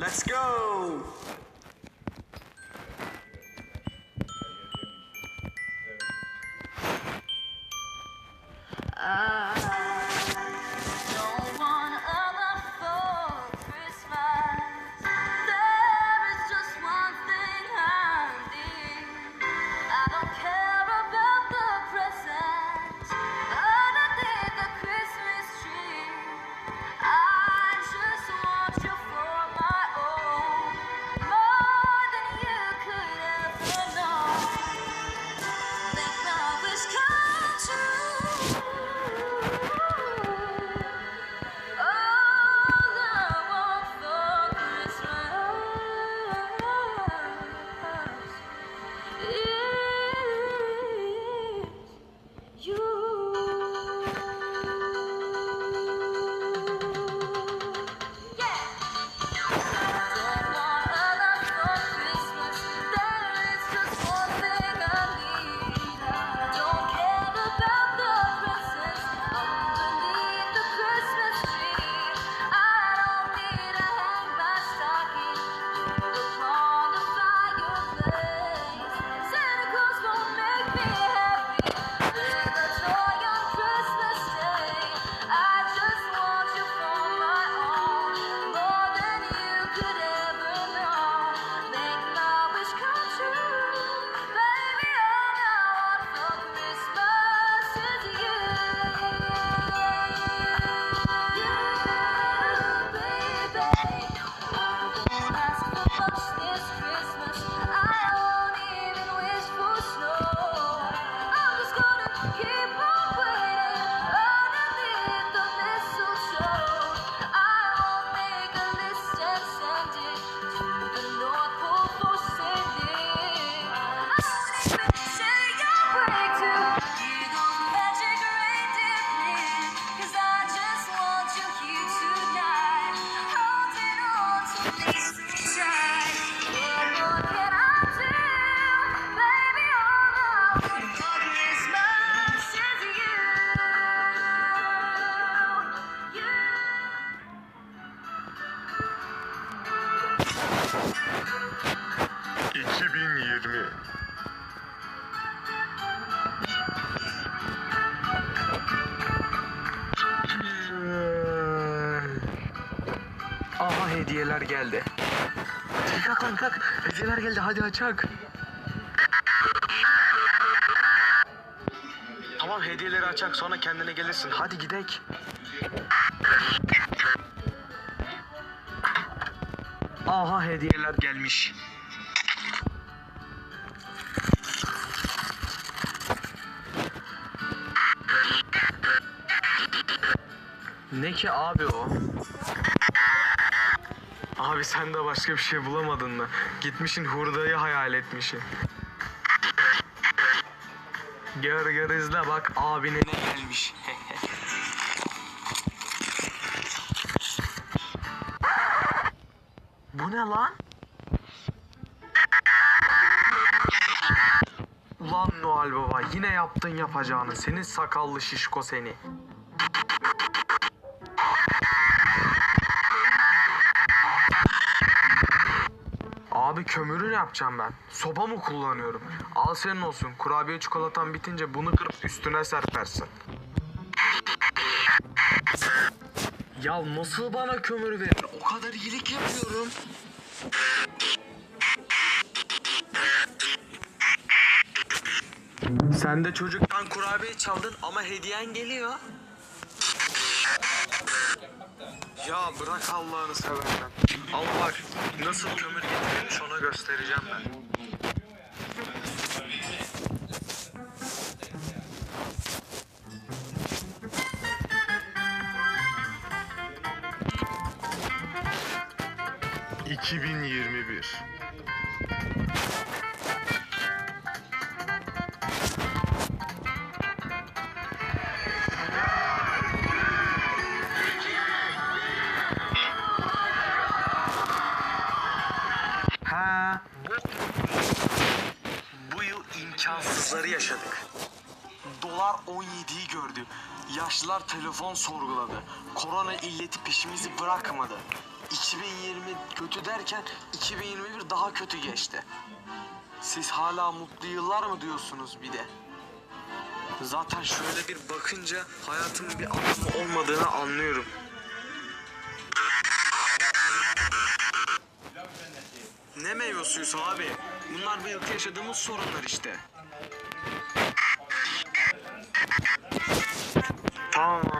Let's go. Hediyeler geldi. Kalk lan kalk. Hediyeler geldi hadi açak. Tamam hediyeleri açak sonra kendine gelirsin. Hadi gidek. Aha hediyeler gelmiş. Ne ki abi o? Abi sen de başka bir şey bulamadın mı? Gitmişin hurdayı hayal etmişsin. Gör gör izle bak abine ne gelmiş. Bu ne lan? Ulan Noel Baba yine yaptın yapacağını. Senin sakallı şişko seni. Abi kömürü ne yapacağım ben? Soba mı kullanıyorum? Al senin olsun. Kurabiye çikolatan bitince bunu kırıp üstüne serpersin. Ya nasıl bana kömür verir? O kadar iyilik yapıyorum. Sen de çocuktan kurabiye çaldın ama hediyen geliyor. Ya bırak Allah'ını seversen. Al bak nasıl kömür getirilmiş ona göstereceğim ben. ...2021 yıl imkansızları yaşadık. Dolar 17'yi gördü. Yaşlılar telefon sorguladı. Korona illeti peşimizi bırakmadı. 2020 kötü derken 2021 daha kötü geçti. Siz hala mutlu yıllar mı diyorsunuz bir de? Zaten şöyle bir bakınca hayatımın bir anlamı olmadığını anlıyorum. Ne meyve abi? Bunlar bu yılki yaşadığımız sorunlar işte.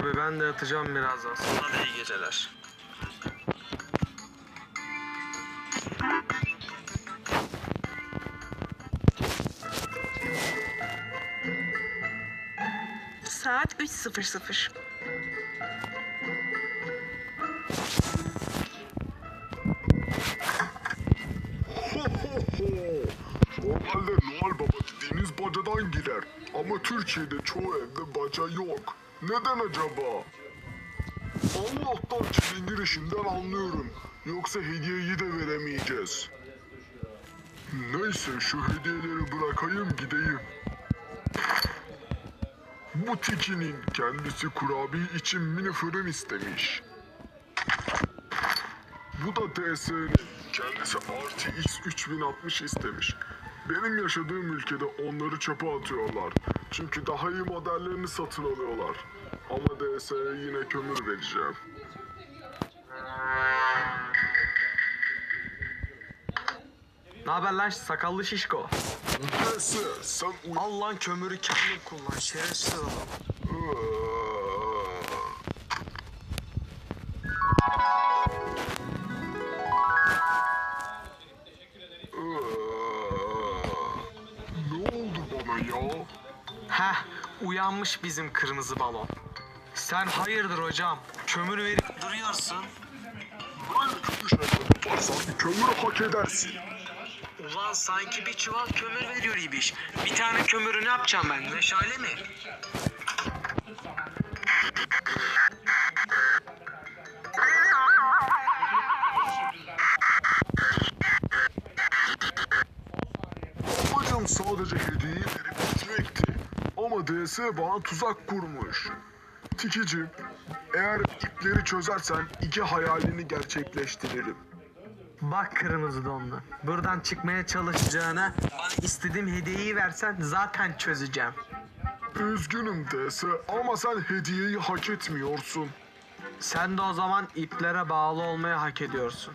Abi ben de yatacağım birazdan. Sana da iyi geceler. Saat 3.00. Normalde Noel Baba dediğiniz bacadan girer. Ama Türkiye'de çoğu evde baca yok. Neden acaba? Allah'tan çilingir işinden anlıyorum. Yoksa hediyeyi de veremeyeceğiz. Neyse şu hediyeleri bırakayım gideyim. Bu Tiki'nin kendisi kurabiye için mini fırın istemiş. Bu da DS'nin kendisi RTX 3060 istemiş. Benim yaşadığım ülkede onları çöpe atıyorlar. Çünkü daha iyi modellerini satın alıyorlar. Ama DS'ye yine kömür vereceğim. Ne haber lan sakallı şişko? DS sen uy... Al lan kömürü kendin kullan şerefsiz adam. Ne ya? Heh uyanmış bizim kırmızı balon. Sen hayırdır hocam? Kömür verip duruyorsun. Yaparsan kömür hak edersin. Ulan sanki bir çuval kömür veriyor ibiş. Bir tane kömürü ne yapacağım ben? Meşale mi? Amacım sadece hediyeyi gitmekti. Ama DS bana tuzak kurmuş. Tikicim, eğer ipleri çözersen iki hayalini gerçekleştiririm. Bak kırmızı donlu. Buradan çıkmaya çalışacağına bana istediğim hediyeyi versen zaten çözeceğim. Üzgünüm DS ama sen hediyeyi hak etmiyorsun. Sen de o zaman iplere bağlı olmayı hak ediyorsun.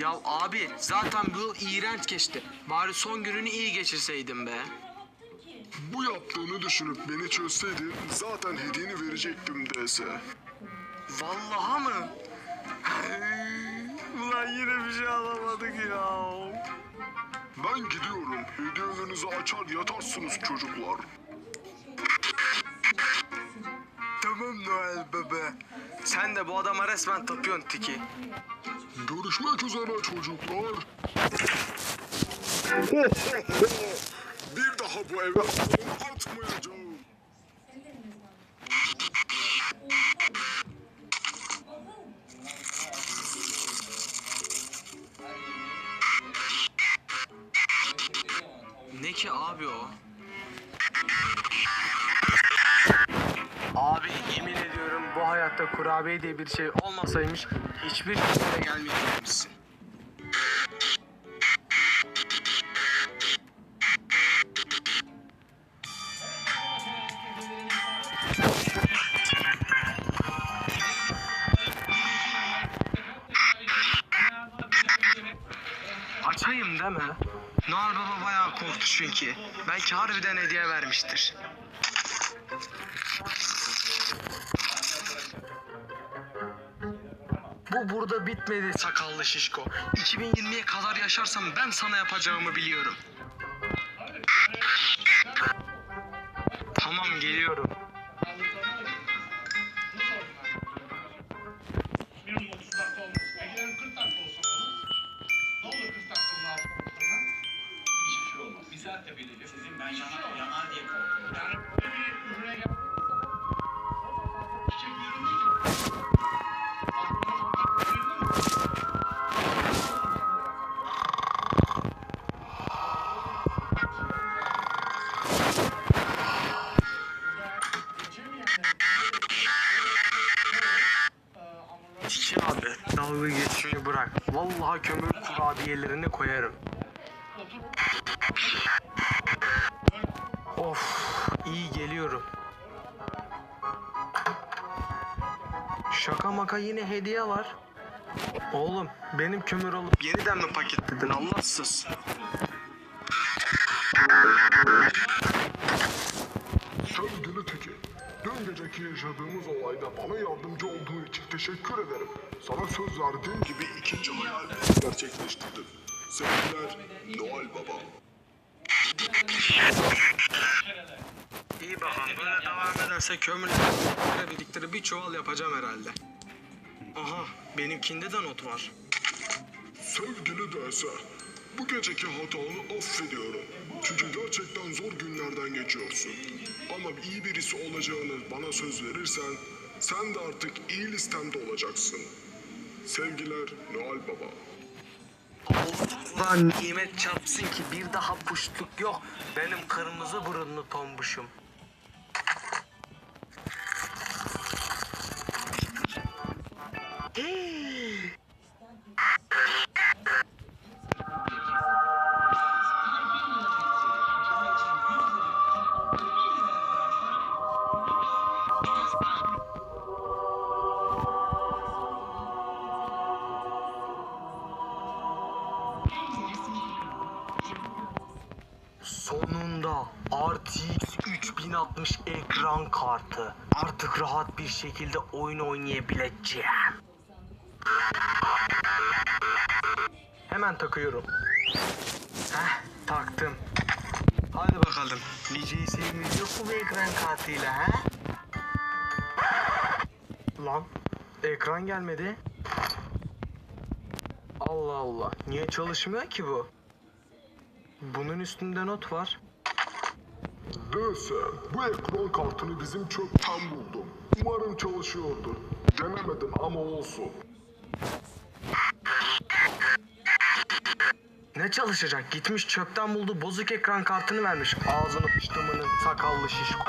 Ya abi zaten bu iğrenç geçti. Bari son gününü iyi geçirseydin be. Bu yaptığını düşünüp beni çözseydin zaten hediyeni verecektim DS. Vallahi mı? Ulan yine bir şey alamadık ya. Ben gidiyorum. Hediyelerinizi açar yatarsınız çocuklar. Tamam Noel bebe. Sen de bu adama resmen tapıyorsun Tiki. Görüşmek üzere çocuklar. Bir daha bu eve kurabiye diye bir şey olmasaymış hiçbir şekilde gelmeyecekmişsin. Açayım mi? Noel Baba bayağı korktu çünkü. Belki harbiden hediye vermiştir. Bu burada bitmedi sakallı şişko. 2020'ye kadar yaşarsam ben sana yapacağımı biliyorum. Tamam geliyorum. Minimum 30 dakika Vallahi kömür kurabiyelerini koyarım. Of iyi geliyorum. Şaka maka yine hediye var. Oğlum benim kömür alıp yeniden mi paketledin Allahsız? Dün geceki yaşadığımız olayda bana yardımcı olduğun için teşekkür ederim. Sana söz verdiğim gibi ikinci hayalini gerçekleştirdin. Sevgiler Noel Baba. İyi bakalım böyle devam ederse kömürleri biriktirip bir çuval yapacağım herhalde. Aha benimkinde de not var. Sevgili DS, bu geceki hatanı affediyorum. Çünkü gerçekten zor günlerden geçiyorsun. Ama iyi birisi olacağını bana söz verirsen, sen de artık iyi listemde olacaksın. Sevgiler Noel Baba. Lan nimet çarpsın ki bir daha puştluk yok. Benim kırmızı burunlu tombuşum. Ekran kartı. Artık rahat bir şekilde oyun oynayabileceğim. Hemen takıyorum. Heh, taktım. Hadi bakalım. Lice'yi sevmiyor yok bu ekran kartıyla ha? Lan ekran gelmedi. Allah Allah. Niye çalışmıyor ki bu? Bunun üstünde not var. DS, bu ekran kartını bizim çöpten buldum. Umarım çalışıyordur. Denemedim ama olsun. Ne çalışacak? Gitmiş çöpten buldu bozuk ekran kartını vermiş. Ağzını piştiminin sakallı şişko.